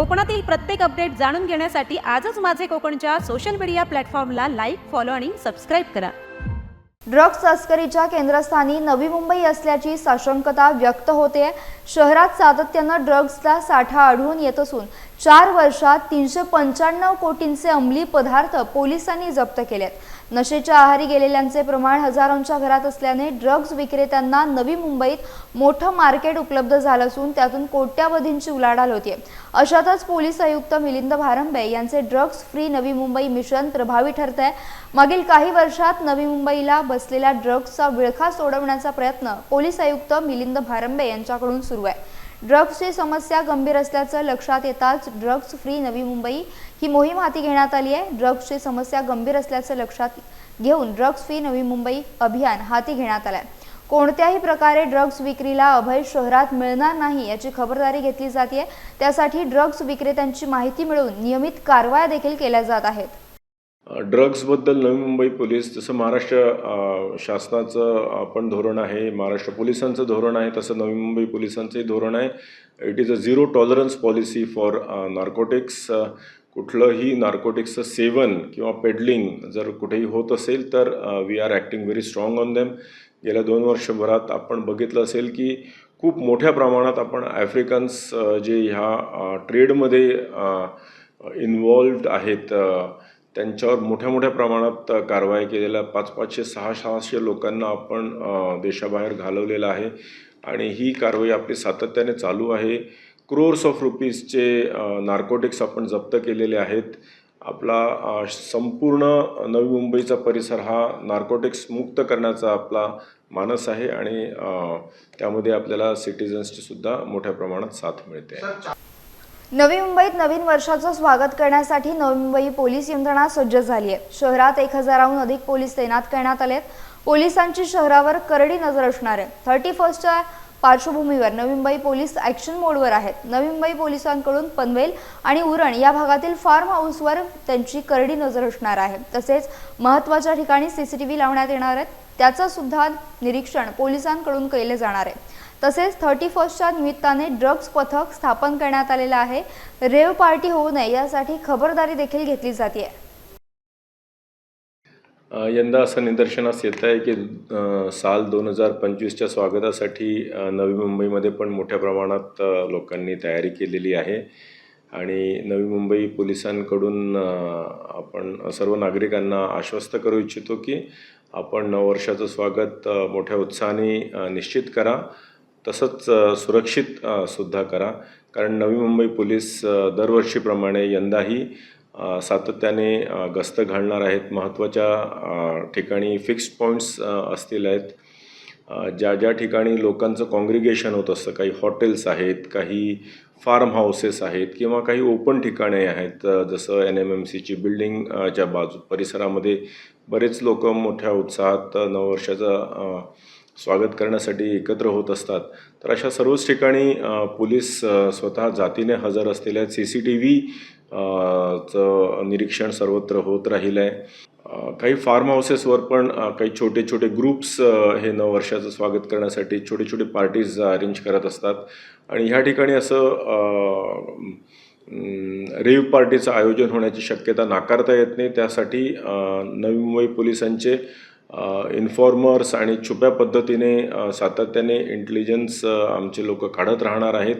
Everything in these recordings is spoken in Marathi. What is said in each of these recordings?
कोकणातील प्रत्येक अपडेट जाणून घेण्यासाठी आजच माझे कोकणच्या सोशल मीडिया प्लॅटफॉर्मला लाईक फॉलो आणि सबस्क्राईब करा. ड्रग्ज तस्करीच्या केंद्रस्थानी नवी मुंबई असल्याची साशंकता व्यक्त होते शहरात सातत्यानं ड्रग्जचा साठा आढळून येत असून चार वर्षात तीनशे पंच्याण्णव कोटींचे अंमली पदार्थ पोलिसांनी जप्त केलेत. नशेच्या आहारी गेलेल्यांचे प्रमाण हजारोंच्या घरात असल्याने ड्रग्ज विक्रेत्यांना नवी मुंबईत मोठं मार्केट उपलब्ध झालं असून त्यातून कोट्यावधींची उलाढाल होती अशातच पोलीस आयुक्त मिलिंद भारंबे यांचे drugs free Navi Mumbai mission प्रभावी ठरत आहे मागील काही वर्षात नवी मुंबईला बसलेल्या ड्रग्जचा विळखा सोडवण्याचा प्रयत्न पोलीस आयुक्त मिलिंद भारंबे यांच्याकडून सुरू आहे. ड्रग्सची समस्या गंभीर असल्याचं लक्षात येताच ड्रग्ज फ्री नवी मुंबई ही मोहीम हाती घेण्यात आली आहे. ड्रग्सची समस्या गंभीर असल्याचं लक्षात घेऊन ड्रग्ज फ्री नवी मुंबई अभियान हाती घेण्यात आलंय. कोणत्याही प्रकारे ड्रग्ज विक्रीला अभय शहरात मिळणार नाही याची खबरदारी घेतली जाते त्यासाठी ड्रग्ज विक्रेत्यांची माहिती मिळवून नियमित कारवाया देखील केल्या जात आहेत. ड्रग्सबद्दल नवी मुंबई पोलीस जसं महाराष्ट्र शासनाचं पण धोरण आहे महाराष्ट्र पोलिसांचं धोरण आहे तसं नवी मुंबई पोलिसांचंही धोरण आहे. It is a zero tolerance policy for narcotics कुठलंही नार्कोटिक्सचं सेवन किंवा पेडलिंग जर कुठेही होत असेल तर we are acting very strong on them गेल्या दोन वर्षभरात आपण बघितलं असेल की खूप मोठ्या प्रमाणात आपण ॲफ्रिकन्स जे ह्या ट्रेडमध्ये इन्वॉल्ड आहेत त्यांच्यावर मोठ्या मोठ्या प्रमाणात कारवाई केलेल्या पाच पाचशे सहा सहाशे लोकांना आपण देशाबाहेर घालवलेलं आहे. आणि ही कारवाई आपली सातत्याने चालू आहे. क्रोर्स ऑफ रुपीजचे नार्कोटिक्स आपण जप्त केलेले आहेत. आपला संपूर्ण नवी मुंबईचा परिसर हा नार्कोटिक्स मुक्त करण्याचा आपला मानस आहे. आणि त्यामध्ये आपल्याला सिटिझन्सची सुद्धा मोठ्या प्रमाणात साथ मिळते. नवी मुंबईत नवीन वर्षाचं स्वागत करण्यासाठी नवी मुंबई पोलीस यंत्रणा सज्ज झाली आहे शहरात एक हजाराहून अधिक पोलीस तैनात करण्यात आले पोलिसांची शहरावर करडी नजर असणार आहे. थर्टी फर्स्टच्या पार्श्वभूमीवर नवी मुंबई पोलीस ॲक्शन मोडवर आहेत. नवी मुंबई पोलिसांकडून पनवेल आणि उरण या भागातील फार्म हाऊसवर त्यांची करडी नजर असणार आहे. तसेच महत्त्वाच्या ठिकाणी सीसीटीव्ही लावण्यात येणार आहेत. त्याचं सुद्धा निरीक्षण पोलिसांकडून केले जाणार आहे. तसेच थर्टी फर्स्टच्या निमित्ताने ड्रग्ज पथक स्थापन करण्यात आलेलं आहे. रेव पार्टी होऊ नये यासाठी खबरदारी देखील घेतली जाते यंदा असं निदर्शनास येत आहे की साल दोन हजार पंचवीसच्या स्वागतासाठी नवी मुंबईमध्ये पण मोठ्या प्रमाणात लोकांनी तयारी केलेली आहे. आणि नवी मुंबई पोलिसांकडून आपण सर्व नागरिकांना आश्वस्त करू इच्छितो की आपण नववर्षाचं स्वागत मोठ्या उत्साहाने निश्चित करा. तसंच सुरक्षित सुद्धा करा. कारण नवी मुंबई पोलीस दरवर्षीप्रमाणे यंदाही सातत्याने गस्त घालणार आहेत. महत्त्वाच्या ठिकाणी फिक्स्ड पॉईंट्स असतील आहेत. ज्या ज्या ठिकाणी लोकांचं कॉन्ग्रिगेशन होत असतं काही हॉटेल्स आहेत काही फार्म हाऊसेस आहेत किंवा काही ओपन ठिकाणे आहेत जसं एन एम एम सीची बिल्डिंगच्या बाजू परिसरामध्ये बरेच लोक मोठ्या उत्साहात अ, नववर्षाचा स्वागत करण्यासाठी एकत्र होत असतात. तर अशा सर्वच ठिकाणी पोलीस स्वतः जातीने हजर असलेल्या सी सी टी व्ही चं निरीक्षण सर्वत्र होत राहिलं आहे काही फार्म हाऊसेसवर पण काही छोटे छोटे ग्रुप्स हे नववर्षाचं स्वागत करण्यासाठी छोटे छोटे पार्टीज अरेंज करत असतात. आणि ह्या ठिकाणी असं रेव पार्टीचं आयोजन होण्याची शक्यता नाकारता येत नाही. त्यासाठी नवी मुंबई पोलिसांचे इन्फॉर्मर्स आणि छुप्या पद्धतीने सातत्याने इंटेलिजन्स आमचे लोक काढत राहणार आहेत.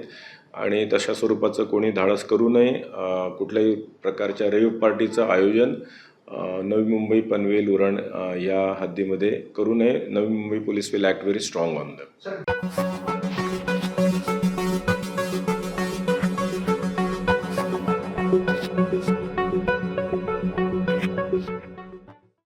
आणि तशा स्वरूपाचं कोणी धाडस करू नये. कुठल्याही प्रकारच्या रेव्ह पार्टीचं आयोजन नवी मुंबई पनवेल उरण या हद्दीमध्ये करू नये. Navi Mumbai police will act very strong on the